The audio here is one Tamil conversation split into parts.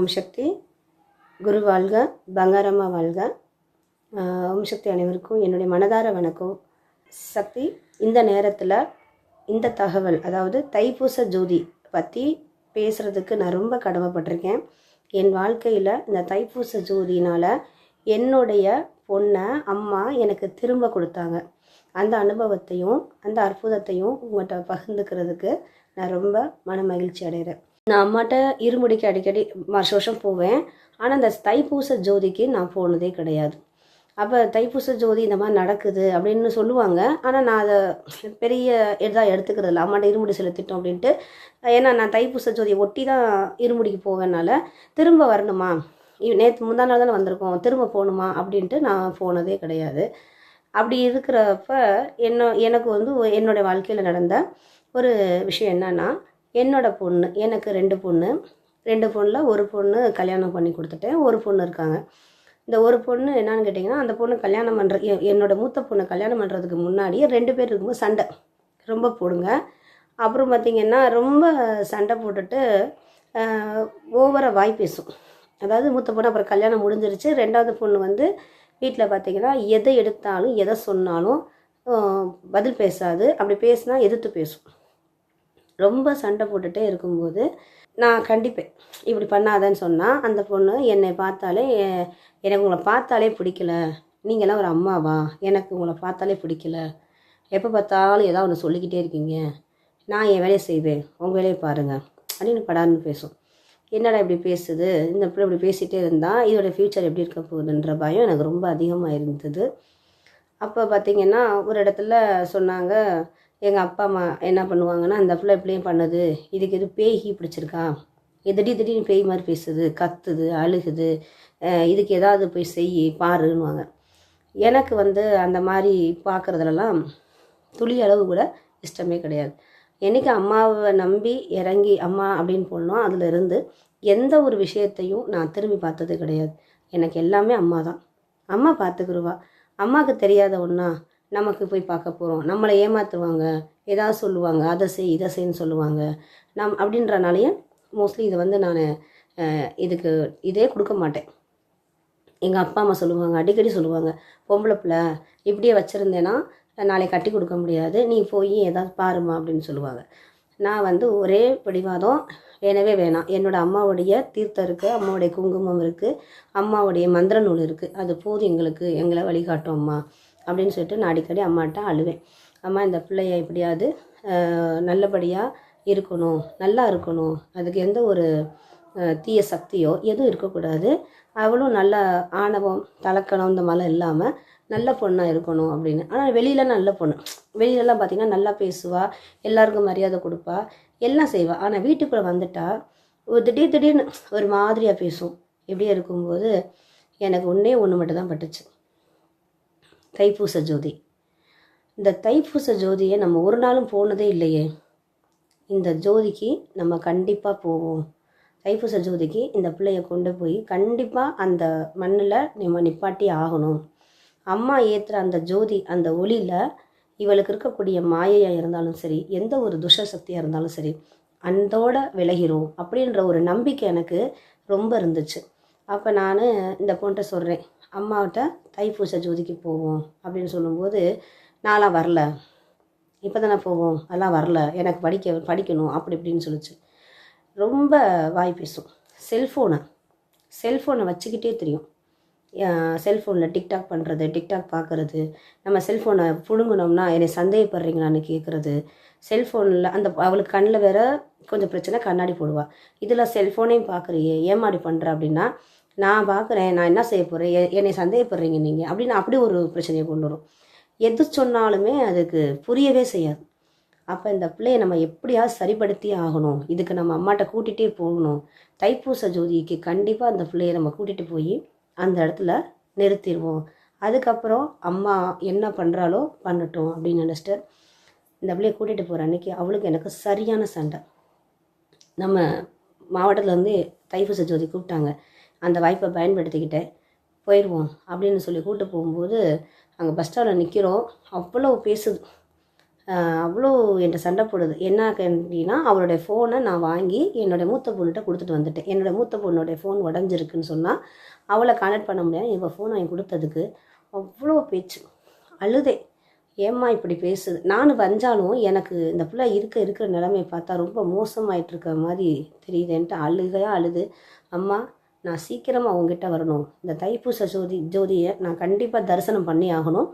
ஓம் சக்தி. குரு வாழ்க பங்காரம்மா வாழ்க. ஓம் சக்தி அனைவருக்கும் என்னுடைய மனதார வணக்கம். சக்தி இந்த நேரத்தில் இந்த தகவல் அதாவது தைப்பூச ஜோதி பற்றி பேசுகிறதுக்கு நான் ரொம்ப கடமைப்பட்டிருக்கேன். என் வாழ்க்கையில் இந்த தைப்பூச ஜோதினால் என்னுடைய பொண்ணை அம்மா எனக்கு திரும்ப கொடுத்தாங்க. அந்த அனுபவத்தையும் அந்த அற்புதத்தையும் உங்கள்கிட்ட பகிர்ந்துக்கிறதுக்கு நான் ரொம்ப மன மகிழ்ச்சி அடைகிறேன் நான் அம்மாட்ட இருமுடிக்கு அடிக்கடி வருஷம் வருஷம் போவேன். ஆனால் அந்த தைப்பூச ஜோதிக்கு நான் போனதே கிடையாது. அப்போ தைப்பூச ஜோதி இந்த மாதிரி நடக்குது அப்படின்னு சொல்லுவாங்க. ஆனால் நான் அதை பெரிய இதாக எடுத்துக்கிறது இல்லை. அம்மாட்ட இருமுடி செலுத்திட்டோம் அப்படின்ட்டு. ஏன்னா நான் தைப்பூச ஜோதியை ஒட்டி தான் இருமுடிக்கு போவேனால திரும்ப வரணுமா? நேற்று முந்தா நாள் தானே வந்திருக்கோம். திரும்ப போகணுமா? அப்படின்ட்டு நான் போனதே கிடையாது. அப்படி இருக்கிறப்ப என்ன எனக்கு வந்து என்னுடைய வாழ்க்கையில் நடந்த ஒரு விஷயம் என்னன்னா என்னோடய பொண்ணு எனக்கு ரெண்டு பொண்ணு. ரெண்டு பொண்ணில் ஒரு பொண்ணு கல்யாணம் பண்ணி கொடுத்துட்டேன். ஒரு பொண்ணு இருக்காங்க. இந்த ஒரு பொண்ணு என்னான்னு கேட்டிங்கன்னா அந்த பொண்ணு கல்யாணம் பண்ணுற என்னோடய மூத்த பொண்ணு கல்யாணம் பண்ணுறதுக்கு முன்னாடியே ரெண்டு பேர் இருக்கும்போது சண்டை. ரொம்ப போடுங்க. அப்புறம் பார்த்திங்கன்னா ரொம்ப சண்டை போட்டுட்டு ஓவராக வாய் பேசும். அதாவது மூத்த பொண்ணு அப்புறம் கல்யாணம் முடிஞ்சிருச்சு. ரெண்டாவது பொண்ணு வந்து வீட்டில் பார்த்தீங்கன்னா எதை எடுத்தாலும் எதை சொன்னாலும் பதில் பேசாது. அப்படி பேசினா எதிர்த்து பேசும். ரொம்ப சண்டை போட்டுட்டே இருக்கும்போது நான் கண்டிப்பேன். இப்படி பண்ணாதன்னு சொன்னால் அந்த பொண்ணு என்னை பார்த்தாலே எனக்கு உங்களை பார்த்தாலே பிடிக்கல. நீங்களாம் ஒரு அம்மாவா? எனக்கு உங்களை பார்த்தாலே பிடிக்கல. எப்போ பார்த்தாலும் ஏதாவது ஒன்று சொல்லிக்கிட்டே இருக்கீங்க. நான் என் வேலையை செய்வேன். உங்கள் வேலையை பாருங்கள் அப்படின்னு படார்னு பேசும். என்னடா இப்படி பேசுது? இந்த பிள்ளை இப்படி பேசிகிட்டே இருந்தால் இதோட ஃப்யூச்சர் எப்படி இருக்க போகுதுன்ற பயம் எனக்கு ரொம்ப அதிகமாக இருந்தது அப்போ பார்த்திங்கன்னா ஒரு இடத்துல சொன்னாங்க எங்கள் அப்பா அம்மா என்ன பண்ணுவாங்கன்னா அந்த பிள்ளை இப்படியே பண்ணுது. இதுக்கு எது பேய்கி பிடிச்சிருக்கா? இது திடீர் திடீர்னு பேய் மாதிரி பேசுது கத்துது அழுகுது. இதுக்கு ஏதாவது போய் செய் பாருன்னுவாங்க. எனக்கு வந்து அந்த மாதிரி பார்க்குறதுலலாம் துளி அளவு கூட இஷ்டமே கிடையாது. என்னைக்கு அம்மாவை நம்பி இறங்கி அம்மா அப்படின்னு போடணும் அதில் இருந்து எந்த ஒரு விஷயத்தையும் நான் திரும்பி பார்த்தது கிடையாது. எனக்கு எல்லாமே அம்மா தான். அம்மா பார்த்துக்குருவா அம்மாவுக்கு தெரியாத ஒன்றா நமக்கு போய் பார்க்க போகிறோம் நம்மளை ஏமாற்றுவாங்க ஏதாவது சொல்லுவாங்க. அதை செய் இதை செய்ன்னு சொல்லுவாங்க. நம் அப்படின்றனாலேயே மோஸ்ட்லி இதை வந்து நான் இதுக்கு இதே கொடுக்க மாட்டேன். எங்கள் அப்பா அம்மா சொல்லுவாங்க. அடிக்கடி சொல்லுவாங்க. பொம்பளை பிள்ளை இப்படியே வச்சுருந்தேன்னா நாளைக்கு கட்டி கொடுக்க முடியாது. நீ போய் ஏதாவது பாருமா அப்படின்னு சொல்லுவாங்க. நான் வந்து ஒரே பிடிவாதம் வேணவே வேணாம். என்னோட அம்மாவுடைய தீர்த்தம் இருக்குது அம்மாவுடைய குங்குமம் இருக்குது அம்மாவுடைய மந்திர நூல் இருக்குது அது போதும் எங்களுக்கு. எங்களை வழிகாட்டும் அம்மா அப்படின்னு சொல்லிட்டு நான் அடிக்கடி அம்மாட்ட அழுவேன். அம்மா இந்த பிள்ளைய எப்படியாவது நல்லபடியாக இருக்கணும் நல்லா இருக்கணும். அதுக்கு எந்த ஒரு தீய சக்தியோ எதுவும் இருக்கக்கூடாது. அவளும் நல்ல ஆணவம் தலக்கணம் இந்த மாதிரிலாம் இல்லாமல் நல்ல பொண்ணாக இருக்கணும் அப்படின்னு. ஆனால் வெளியில நல்ல பொண்ணு வெளியிலலாம் பார்த்தீங்கன்னா நல்லா பேசுவா எல்லாருக்கும் மரியாதை கொடுப்பா எல்லாம் செய்வா. ஆனால் வீட்டுக்குள்ளே வந்துட்டா ஒரு திடீர் திடீர்னு ஒரு மாதிரியாக பேசும். இப்படியே இருக்கும்போது எனக்கு ஒன்றே ஒன்று மட்டும் தான் பட்டுச்சு. தைப்பூச ஜோதி. இந்த தைப்பூச ஜோதியை நம்ம ஒரு நாளும் போனதே இல்லையே. இந்த ஜோதிக்கு நம்ம கண்டிப்பாக போவோம். தைப்பூச ஜோதிக்கு இந்த பிள்ளைய கொண்டு போய் கண்டிப்பாக அந்த மண்ணில் நம்ம நிப்பாட்டி ஆகணும். அம்மா ஏற்றுற அந்த ஜோதி அந்த ஒளியில் இவளுக்கு இருக்கக்கூடிய மாயையாக இருந்தாலும் சரி எந்த ஒரு துஷ சக்தியாக இருந்தாலும் சரி அந்தோட விலகிரும் அப்படின்ற ஒரு நம்பிக்கை எனக்கு ரொம்ப இருந்துச்சு. அப்போ நான் இந்த பொண்ணை சொல்கிறேன் அம்மாவிட்ட தைப்பூச ஜோதிக்கு போவோம் அப்படின்னு சொல்லும்போது நான்லாம் வரல. இப்போ தானே போவோம். அதெல்லாம் வரல. எனக்கு படிக்க படிக்கணும். அப்படி இப்படின்னு சொல்லிச்சு. ரொம்ப வாய் பேசும். செல்ஃபோனை செல்ஃபோனை வச்சுக்கிட்டே தெரியும். செல்ஃபோனில் டிக்டாக் பண்ணுறது டிக்டாக் பார்க்குறது நம்ம செல்ஃபோனை புழுங்கினோம்னா என்னை சந்தேகப்படுறீங்களான்னு கேட்குறது. செல்ஃபோனில் அந்த அவளுக்கு கண்ணில் வேற கொஞ்சம் பிரச்சனை கண்ணாடி போடுவாள் இதில் செல்ஃபோனையும் பார்க்குறியே ஏமாடி பண்ணுற அப்படின்னா நான் பார்க்குறேன் நான் என்ன செய்ய போகிறேன் என்னை சந்தேகப்படுறீங்க நீங்கள் அப்படின்னு அப்படி ஒரு பிரச்சனையை கொண்டு வரும். எது சொன்னாலுமே அதுக்கு புரியவே செய்யாது. அப்போ இந்த பிள்ளையை நம்ம எப்படியாவது சரிப்படுத்தி ஆகணும். இதுக்கு நம்ம அம்மாட்ட கூட்டிகிட்டே போகணும். தைப்பூச ஜோதிக்கு கண்டிப்பாக அந்த பிள்ளையை நம்ம கூட்டிகிட்டு போய் அந்த இடத்துல நிறுத்திடுவோம். அதுக்கப்புறம் அம்மா என்ன பண்ணுறாலோ பண்ணட்டும் அப்படின்னு நினச்சிட்டு இந்த பிள்ளையை கூட்டிகிட்டு போகிற அன்னைக்கு அவளுக்கு எனக்கு சரியான சண்டை. நம்ம மாவட்டத்துலேருந்து தைப்பூச ஜோதி கூப்பிட்டாங்க. அந்த வாய்ப்பை பயன்படுத்திக்கிட்டேன். போயிடுவோம் அப்படின்னு சொல்லி கூப்பிட்டு போகும்போது அங்கே பஸ் ஸ்டாண்டில் நிற்கிறோம் அவ்வளோ பேசுது. அவ்வளோ என்கிட்ட சண்டை போடுது. என்ன அப்படின்னா அவளுடைய ஃபோனை நான் வாங்கி என்னோடய மூத்த பொண்ணுகிட்ட கொடுத்துட்டு வந்துட்டேன். என்னோடய மூத்த பொண்ணுடைய ஃபோன் உடஞ்சிருக்குன்னு சொன்னால் அவளை கனெக்ட் பண்ண முடியாது. இவள் ஃபோன் வாங்கி கொடுத்ததுக்கு அவ்வளோ பேச்சு. அழுதே. ஏம்மா இப்படி பேசுது? நான் வந்தாலும் எனக்கு இந்த பிள்ளை இருக்க இருக்கிற நிலைமையை பார்த்தா ரொம்ப மோசமாயிட்டு இருக்க மாதிரி தெரியுதுன்ட்டு அழுகையாக அழுது. அம்மா நான் சீக்கிரமாக உங்ககிட்ட வரணும். இந்த தைப்பூச ஜோதி ஜோதியை நான் கண்டிப்பாக தரிசனம் பண்ணி ஆகணும்.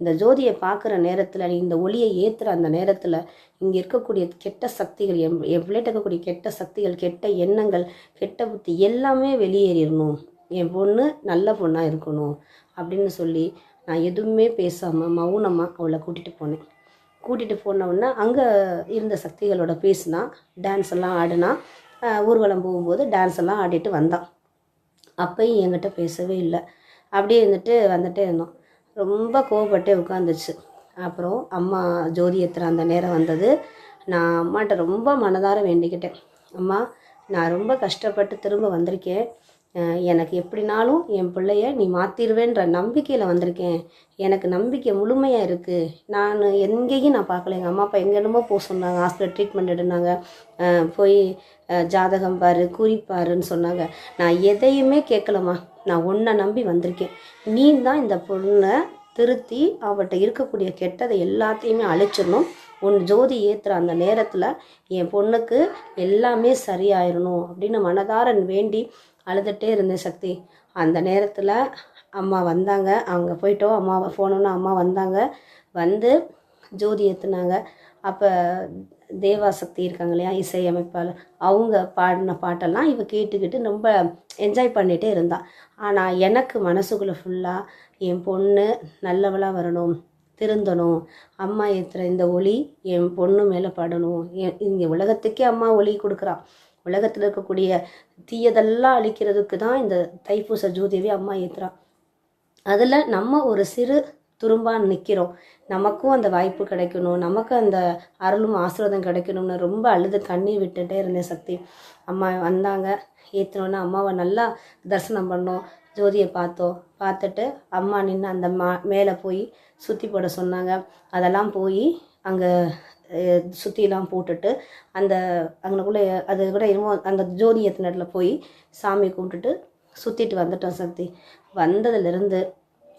இந்த ஜோதியை பார்க்குற நேரத்தில் நீ இந்த ஒளியை ஏற்றுற அந்த நேரத்தில் இங்கே இருக்கக்கூடிய கெட்ட சக்திகள் எம் என் பிள்ளைகிட்ட இருக்கக்கூடிய கெட்ட சக்திகள் கெட்ட எண்ணங்கள் கெட்ட புத்தி எல்லாமே வெளியேறிடணும். என் பொண்ணு நல்ல பொண்ணாக இருக்கணும் அப்படின்னு சொல்லி நான் எதுவுமே பேசாமல் மௌனமாக அவளை கூட்டிகிட்டு போனேன். கூட்டிகிட்டு போனவுடனே அங்கே இருந்த சக்திகளோட பேசினா டான்ஸ் எல்லாம் ஆடினா ஊர்வலம் போகும்போது டான்ஸ் எல்லாம் ஆடிட்டு வந்தான் அப்பையும் என்கிட்ட பேசவே இல்லை. அப்படியே இருந்துட்டு வந்துட்டே இருந்தோம். ரொம்ப கோவப்பட்டே உட்காந்துச்சு. அப்புறம் அம்மா ஜோதி ஏத்துற அந்த நேரம் வந்தது. நான் அம்மாட்ட ரொம்ப மனதார வேண்டிக்கிட்டேன். அம்மா நான் ரொம்ப கஷ்டப்பட்டு திரும்ப வந்திருக்கேன். எனக்கு எப்படினாலும் என் பிள்ளைய நீ மாற்றிடுவேன்ற நம்பிக்கையில் வந்திருக்கேன். எனக்கு நம்பிக்கை முழுமையாக இருக்குது நான் எங்கேயும் நான் பார்க்கல. எங்கள் அம்மா அப்பா எங்கே என்னமோ போக சொன்னாங்க. ஹாஸ்பிட்டல் ட்ரீட்மெண்ட் எடுனாங்க. போய் ஜாதகம் பாரு குறிப்பாருன்னு சொன்னாங்க. நான் எதையுமே கேட்கலம்மா. நான் உன்னை நம்பி வந்திருக்கேன். நீ தான் இந்த பொண்ணை திருத்தி அவட்ட இருக்கக்கூடிய கெட்டதை எல்லாத்தையுமே அழிச்சிடணும். உன் ஜோதி ஏற்றுற அந்த நேரத்தில் என் பொண்ணுக்கு எல்லாமே சரியாயிடணும் அப்படின்னு மனதாரன் வேண்டி அழுதுகிட்டே இருந்தேன் சக்தி. அந்த நேரத்தில் அம்மா வந்தாங்க. அவங்க போயிட்டோம். அம்மாவை போனோன்னு அம்மா வந்தாங்க. வந்து ஜோதி ஏற்றுனாங்க அப்போ தேவா சக்தி இருக்காங்க இல்லையா? இசையமைப்பாளர் அவங்க பாடின பாட்டெல்லாம் இவ கேட்டுக்கிட்டு ரொம்ப என்ஜாய் பண்ணிகிட்டே இருந்தாள் ஆனால் எனக்கு மனசுக்குள்ளே ஃபுல்லாக என் பொண்ணு நல்லவளாக வரணும் திருந்தணும். அம்மா ஏற்றுற இந்த ஒளி என் பொண்ணு மேலே படணும். என் இங்கே உலகத்துக்கே அம்மா ஒளி கொடுக்குறா. உலகத்தில் இருக்கக்கூடிய தீயதெல்லாம் அழிக்கிறதுக்கு தான் இந்த தைப்பூச ஜோதியவே அம்மா ஏற்றுறான் அதில் நம்ம ஒரு சிறு துரும்பாக நிற்கிறோம் நமக்கும் அந்த வாய்ப்பு கிடைக்கணும். நமக்கு அந்த அருளும் ஆசீர்வாதம் கிடைக்கணும்னு ரொம்ப அழுது கண்ணீர் விட்டுட்டே இருந்தேன் சக்தி. அம்மா வந்தாங்க. ஏற்றினோன்னா அம்மாவை நல்லா தரிசனம் பண்ணோம். ஜோதியை பார்த்தோம். பார்த்துட்டு அம்மா நின்று அந்த மா மேலே போய் சுற்றி போட சொன்னாங்க. அதெல்லாம் போய் அங்கே சுற்றிலாம் போட்டுட்டு அந்த அங்கனக்குள்ளே அது கூட என்னமோ அந்த ஜோதி ஏற்றின போய் சாமி கும்பிட்டுட்டு சுற்றிட்டு வந்துட்டோம் சக்தி. வந்ததுலேருந்து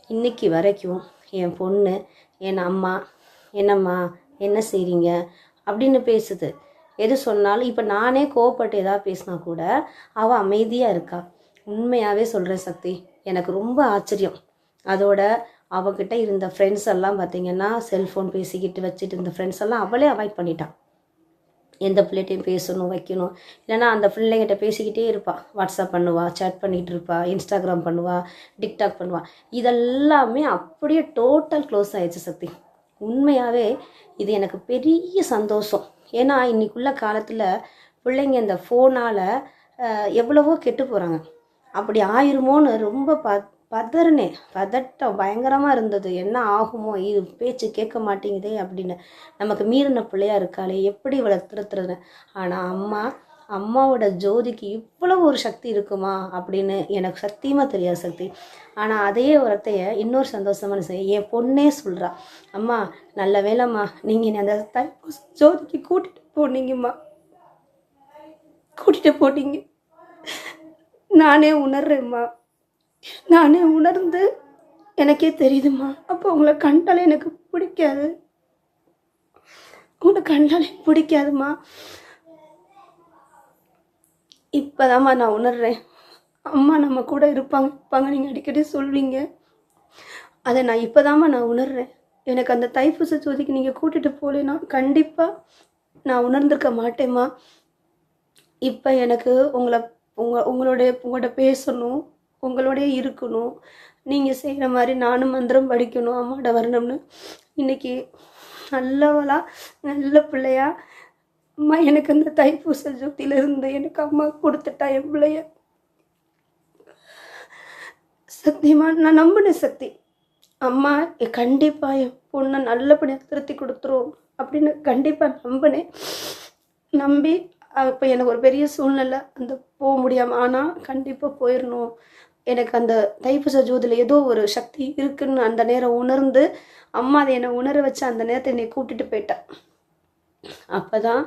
இன்னைக்கு வரைக்கும் என் பொண்ணு என் அம்மா என்னம்மா என்ன செய்கிறீங்க அப்படின்னு பேசுது. எது சொன்னாலும் இப்போ நானே கோவப்பட்டு எதாவது பேசினா கூட அவள் அமைதியாக இருக்கா. உண்மையாகவே சொல்கிறேன் சக்தி எனக்கு ரொம்ப ஆச்சரியம். அதோட அவகிட்ட இருந்த ஃப்ரெண்ட்ஸ் எல்லாம் பார்த்தீங்கன்னா செல்ஃபோன் பேசிக்கிட்டு வச்சுட்டு இருந்த ஃப்ரெண்ட்ஸ் எல்லாம் அவளே அவாய்ட் பண்ணிட்டான் எந்த பிள்ளைகிட்டையும் பேசணும் வைக்கணும். இல்லைன்னா அந்த பிள்ளைங்கிட்ட பேசிக்கிட்டே இருப்பா. வாட்ஸ்அப் பண்ணுவா சேட் பண்ணிகிட்டு இருப்பா இன்ஸ்டாகிராம் பண்ணுவா டிக்டாக் பண்ணுவா. இதெல்லாமே அப்படியே டோட்டல் க்ளோஸ் ஆயிடுச்சு சக்தி. உண்மையாகவே இது எனக்கு பெரிய சந்தோஷம். ஏன்னா இன்னைக்குள்ள காலத்தில் பிள்ளைங்க இந்த ஃபோனால் எவ்வளவோ கெட்டு போகிறாங்க அப்படி ஆயிருமோன்னு ரொம்ப பா பதறினேன் பதட்டம் பயங்கரமாக இருந்தது. என்ன ஆகுமோ? இது பேச்சு கேட்க மாட்டேங்குதே அப்படின்னு. நமக்கு மீறின பிள்ளையா இருக்காளே எப்படி இவளை திருத்துறது? ஆனால் அம்மா அம்மாவோட ஜோதிக்கு இவ்வளவு ஒரு சக்தி இருக்குமா? அப்படின்னு எனக்கு சத்தியமாக தெரியாது சக்தி. ஆனால் அதே வார்த்தைய இன்னொரு சந்தோஷமான செய்ய என் பொண்ணே சொல்கிறா அம்மா நல்ல வேலைம்மா நீங்கள் அந்த தைப்பூச ஜோதிக்கு கூட்டிகிட்டு போனீங்கம்மா. கூட்டிகிட்டு போனீங்க. நானே உணர்றேம்மா. நானே உணர்ந்து எனக்கே தெரியுதும்மா. அப்போ உங்களை கண்டாலே எனக்கு பிடிக்காது. உங்களை கண்டாலே பிடிக்காதும்மா. இப்போதாம்மா நான் உணர்றேன். அம்மா நம்ம கூட இருப்பாங்க இருப்பாங்க. நீங்கள் அடிக்கடி சொல்வீங்க. அதை நான் இப்போதாம்மா நான் உணர்றேன். எனக்கு அந்த தைப்பூச ஜோதிக்கு நீங்கள் கூட்டிகிட்டு போகலைன்னா கண்டிப்பாக நான் உணர்ந்திருக்க மாட்டேம்மா. இப்போ எனக்கு உங்களை உங்கள் உங்களுடைய உங்கள்கிட்ட பேசணும். உங்களோடய இருக்கணும். நீங்கள் செய்கிற மாதிரி நானும் மந்திரம் படிக்கணும் அம்மாட்ட வரணும்னு. இன்னைக்கு நல்லவளா நல்ல பிள்ளையா அம்மா எனக்கு அந்த தைப்பூச ஜோதியிலிருந்து எனக்கு அம்மா கொடுத்துட்டா என் பிள்ளைய. சத்தியமா நான் நம்பினேன் சக்தி. அம்மா கண்டிப்பாக என் பொண்ணை நல்லபடியாக திருத்தி கொடுத்துரும் அப்படின்னு கண்டிப்பாக நம்பினேன். நம்பி இப்போ எனக்கு ஒரு பெரிய சூழ்நிலை. அந்த போக முடியாமல் ஆனால் கண்டிப்பாக போயிடணும் எனக்கு அந்த தைப்பூச ஜோதியில் ஏதோ ஒரு சக்தி இருக்குன்னு அந்த நேரம் உணர்ந்து அம்மா அதை என்னை உணர வச்சு அந்த நேரத்தை என்னை கூட்டிகிட்டு போயிட்டேன் அப்போ தான்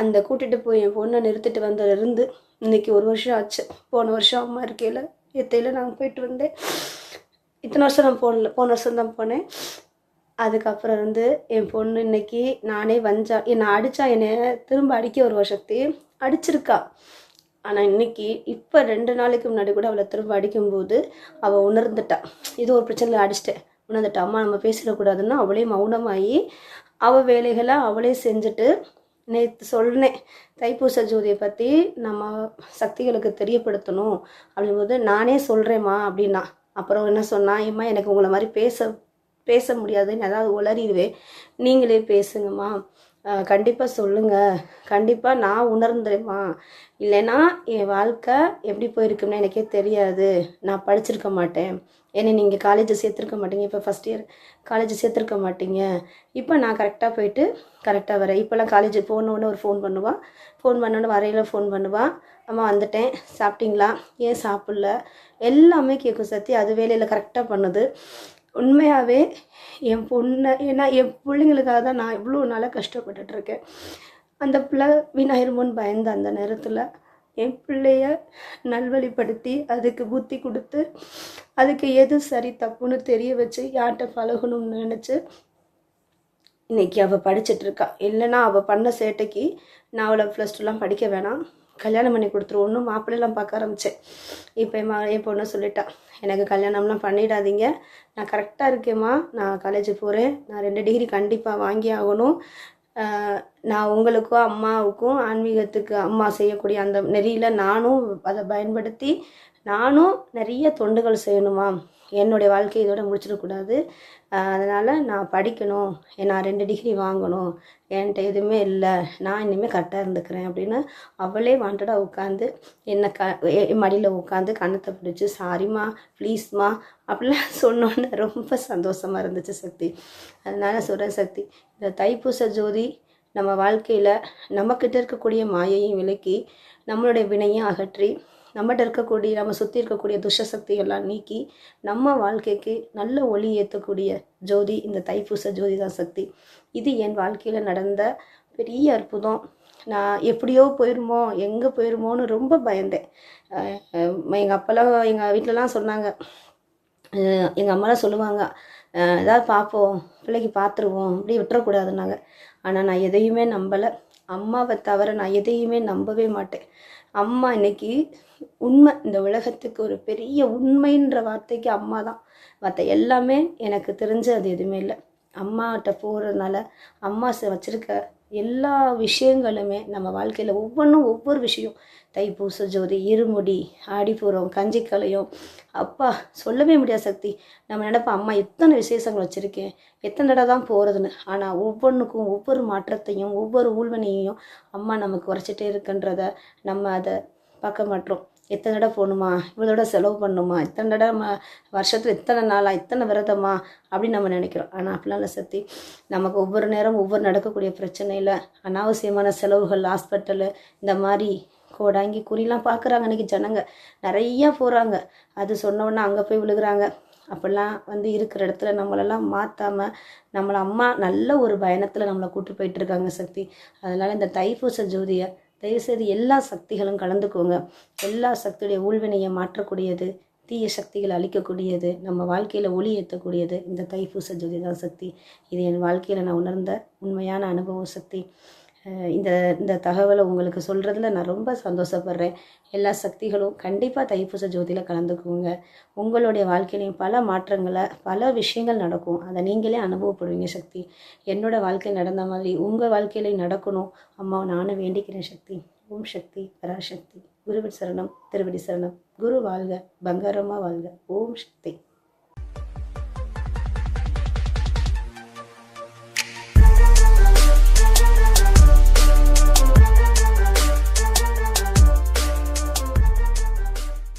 அந்த கூட்டிகிட்டு போய் என் பொண்ணை நிறுத்திட்டு வந்ததுலேருந்து இன்னைக்கு ஒரு வருஷம் ஆச்சு. போன வருஷம் அம்மா இருக்கையில் எத்தையில் நான் போயிட்டு வந்தேன். இத்தனை வருஷம் நான் போனல போன வருஷம் தான் போனேன். அதுக்கப்புறம் வந்து என் பொண்ணு இன்னைக்கு நானே வஞ்சா என்னை அடித்தா என்னை திரும்ப அடிக்க வருவா சக்தி. அடிச்சிருக்கா. ஆனால் இன்னைக்கு இப்போ ரெண்டு நாளைக்கு முன்னாடி கூட அவளை திரும்ப அடிக்கும்போது அவள் உணர்ந்துட்டா. இது ஒரு பிரச்சனையில் அடிச்சிட்டேன் உணர்ந்துட்டா. அம்மா நம்ம பேசிடக்கூடாதுன்னா அவளே மௌனமாகி அவள் வேலைகளை அவளே செஞ்சுட்டு நேற்று சொன்னேன் தைப்பூச ஜோதியை பற்றி நம்ம சக்திகளுக்கு தெரியப்படுத்தணும். அப்படிங்கும்போது நானே சொல்கிறேம்மா அப்படின்னா. அப்புறம் என்ன சொன்னா ஏம்மா எனக்கு உங்களை மாதிரி பேச பேச முடியாதுன்னு ஏதாவது உளறிடுவேன் நீங்களே பேசுங்கம்மா. கண்டிப்பாக சொல்லுங்கள் கண்டிப்பாக நான் உணர்ந்துறேம்மா இல்லைன்னா என் வாழ்க்கை எப்படி போயிருக்குன்னு எனக்கே தெரியாது. நான் படிச்சிருக்க மாட்டேன். என்னை நீங்கள் காலேஜ் சேர்த்துருக்க மாட்டீங்க. இப்போ ஃபஸ்ட் இயர் காலேஜ் சேர்த்துருக்க மாட்டீங்க. இப்போ நான் கரெக்டாக போயிட்டு கரெக்டாக வரேன். இப்போல்லாம் காலேஜ் போனோடனே ஒரு ஃபோன் பண்ணுவாள் ஃபோன் பண்ணோன்னே வரையில் ஃபோன் பண்ணுவாள் அம்மா வந்துட்டேன். சாப்பிட்டீங்களா? ஏன் சாப்பிடல? எல்லாமே கேட்கும் சத்தி. அது வேலையில் கரெக்டாக பண்ணுது. உண்மையாகவே என் பொண்ணை ஏன்னா என் பிள்ளைங்களுக்காக தான் நான் இவ்வளோ நாளாக கஷ்டப்பட்டுட்ருக்கேன். அந்த பிள்ளை வீணாயிருமோன்னு பயந்த அந்த நேரத்தில் என் பிள்ளைய நல்வழிப்படுத்தி அதுக்கு புத்தி கொடுத்து அதுக்கு எது சரி தப்புன்னு தெரிய வச்சு யார்கிட்ட பழகணும்னு நினச்சி இன்னைக்கு அவள் படிச்சிட்ருக்கா. இல்லைன்னா அவள் பண்ண சேட்டைக்கு நான் அவளை ப்ளஸ் டூலாம் படிக்க வேணாம். கல்யாணம் பண்ணி கொடுத்துருவோம். ஒன்றும் மாப்பிள்ளைலாம் பார்க்க ஆரம்பித்தேன் இப்போ என் என் பொண்ணு சொல்லிட்டா எனக்கு கல்யாணம்லாம் பண்ணிடாதீங்க. நான் கரெக்டாக இருக்கேம்மா. நான் காலேஜ் போகிறேன் நான் ரெண்டு டிகிரி கண்டிப்பாக வாங்கி ஆகணும். நான் உங்களுக்கும் அம்மாவுக்கும் ஆன்மீகத்துக்கு அம்மா செய்யக்கூடிய அந்த நெறியில் நானும் அதை பயன்படுத்தி நானும் நிறைய தொண்டுகள் செய்யணுமா? என்னுடைய வாழ்க்கை இதோட முடிச்சிடக்கூடாது அதனால் நான் படிக்கணும். நான் ரெண்டு டிகிரி வாங்கணும். என்கிட்ட எதுவுமே இல்லை. நான் இனிமேல் கரெக்டாக இருந்துக்கிறேன் அப்படின்னு அவளே வாண்டடாக உட்காந்து என்னை க மடியில் உட்காந்து கண்ணத்தை பிடிச்சி சாரிம்மா ப்ளீஸ்மா அப்படிலாம் சொன்னோன்னே ரொம்ப சந்தோஷமாக இருந்துச்சு சக்தி. அதனால் சொல்கிறேன் சக்தி இந்த தைப்பூச ஜோதி நம்ம வாழ்க்கையில் நம்மக்கிட்ட இருக்கக்கூடிய மாயையும் விலக்கி நம்மளுடைய வினையும் அகற்றி நம்மகிட்ட இருக்கக்கூடிய நம்ம சுற்றி இருக்கக்கூடிய துஷ்ட சக்திகள்லாம் நீக்கி நம்ம வாழ்க்கைக்கு நல்ல ஒளி ஏற்றக்கூடிய ஜோதி இந்த தைப்பூச ஜோதி தான் சக்தி. இது என் வாழ்க்கையில் நடந்த பெரிய அற்புதம். நான் எப்படியோ போயிருமோ எங்கே போயிருமோன்னு ரொம்ப பயந்தேன். எங்கள் அப்பெல்லாம் எங்கள் வீட்டிலலாம் சொன்னாங்க. எங்கள் அம்மாலாம் சொல்லுவாங்க ஏதாவது பார்ப்போம் பிள்ளைக்கு பார்த்துருவோம் இப்படி விட்டுறக்கூடாதுன்னாங்க. ஆனால் நான் எதையுமே நம்பலை. அம்மாவை தவிர நான் எதையுமே நம்பவே மாட்டேன். அம்மா இன்னைக்கு உண்மை இந்த உலகத்துக்கு ஒரு பெரிய உண்மைன்ற வார்த்தைக்கு அம்மா தான். மற்ற எல்லாமே எனக்கு தெரிஞ்ச அது எதுவுமே இல்லை. அம்மாட்ட போகிறதுனால அம்மா வச்சுருக்க எல்லா விஷயங்களுமே நம்ம வாழ்க்கையில் ஒவ்வொன்றும் ஒவ்வொரு விஷயம். தைப்பூச ஜோதி இருமுடி ஆடிப்பூரம் கஞ்சிக்கலையும். அப்பா சொல்லவே முடியாது சக்தி. நம்ம நினைப்போம் அம்மா எத்தனை விசேஷங்கள் வச்சுருக்கேன். எத்தனை தடவை தான் போகிறதுன்னு ஆனால் ஒவ்வொன்றுக்கும் ஒவ்வொரு மாற்றத்தையும் ஒவ்வொரு ஊழ்வனையையும் அம்மா நமக்கு குறைச்சிட்டே இருக்குன்றத நம்ம அதை பார்க்க மாட்டோம். எத்தனை தடவை போகணுமா? இவ்வளோ தடவை செலவு பண்ணணுமா இத்தனை தடவை நம்ம வருஷத்தில் இத்தனை நாளாக இத்தனை விரதமா? அப்படின்னு நம்ம நினைக்கிறோம். ஆனால் அப்படிலாம் இல்லை சக்தி. நமக்கு ஒவ்வொரு நேரம் ஒவ்வொரு நடக்கக்கூடிய பிரச்சனையில் அனாவசியமான செலவுகள் ஹாஸ்பிட்டலு இந்த மாதிரி கோடாங்கி குறிலாம் பார்க்குறாங்க அன்றைக்கி ஜனங்க. நிறையா போகிறாங்க அது சொன்ன அங்கே போய் விழுகுறாங்க. அப்போல்லாம் வந்து இருக்கிற இடத்துல நம்மளெல்லாம் மாற்றாம நம்மளை அம்மா நல்ல ஒரு பயணத்தில் நம்மளை கூப்பிட்டு போயிட்டு இருக்காங்க சக்தி. அதனால் இந்த தைப்பூச ஜோதியை தயவுசெய்து எல்லா சக்திகளும் கலந்துக்கோங்க. எல்லா சக்தியுடைய ஊழ்வினையை மாற்றக்கூடியது தீய சக்திகளை அழிக்கக்கூடியது நம்ம வாழ்க்கையில் ஒளி ஏற்றக்கூடியது இந்த தைப்பூச ஜோதி தான் சக்தி. இது என் வாழ்க்கையில் நான் உணர்ந்த உண்மையான அனுபவம் சக்தி. இந்த இந்த தகவலை உங்களுக்கு சொல்கிறதுல நான் ரொம்ப சந்தோஷப்படுறேன். எல்லா சக்திகளும் கண்டிப்பாக தைப்பூச ஜோதியில் கலந்துக்குவோங்க உங்களுடைய வாழ்க்கையிலையும் பல மாற்றங்களை பல விஷயங்கள் நடக்கும். அதை நீங்களே அனுபவப்படுவீங்க சக்தி. என்னோடய வாழ்க்கை நடந்த மாதிரி உங்கள் வாழ்க்கையிலையும் நடக்கணும். அம்மா நானும் வேண்டிக்கிறேன் சக்தி. ஓம் சக்தி பராசக்தி. குருவின் சரணம் திருவடி சரணம். குரு வாழ்க பங்காரம்மா வாழ்க. ஓம் சக்தி.